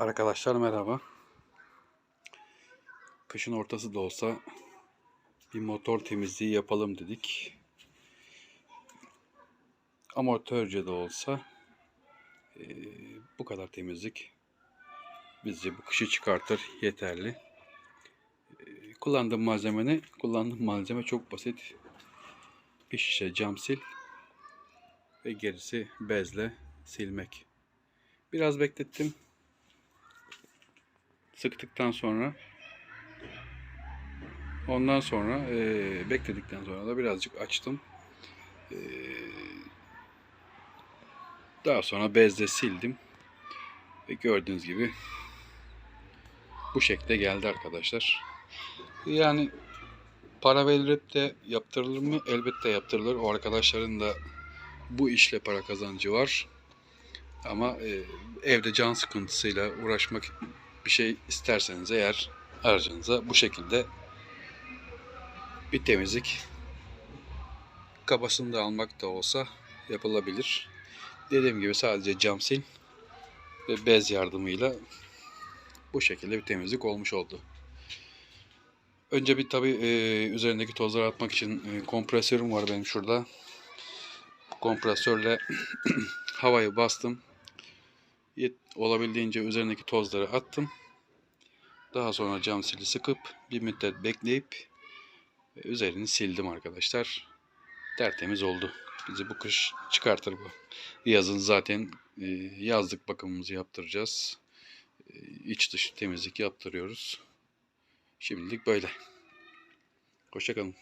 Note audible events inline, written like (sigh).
Arkadaşlar merhaba. Kışın ortası da olsa bir motor temizliği yapalım dedik. Amatörce de olsa eee, bu kadar temizlik bizce bu kışı çıkartır yeterli. Eee, kullandığım malzeme? Kullandığım malzeme çok basit. Bir şişe cam sil ve gerisi bezle silmek. Biraz beklettim. Sıktıktan sonra ondan sonra eee, bekledikten sonra da birazcık açtım. Eee, daha sonra bezle sildim. Ve gördüğünüz gibi bu şekilde geldi arkadaşlar. Yani para verip de yaptırılır mı? Elbette yaptırılır. O arkadaşların da bu işle para kazancı var. Ama e, evde can sıkıntısıyla uğraşmak bir şey isterseniz eğer aracınıza bu şekilde bir temizlik kabasını da almak da olsa yapılabilir. Dediğim gibi sadece cam sil ve bez yardımıyla bu şekilde bir temizlik olmuş oldu. Önce bir tabi üzerindeki tozları atmak için e, kompresörüm var benim şurada. Kompresörle (clears throat) havayı bastım. Olabildiğince üzerindeki tozları attım. Daha sonra cam sili sıkıp bir müddet bekleyip e, üzerini sildim arkadaşlar. Tertemiz oldu. Bizi bu kış çıkartır bu. Yazın zaten e, yazlık bakımımızı yaptıracağız. E, İç dış temizlik yaptırıyoruz. Şimdilik böyle. Hoşçakalın.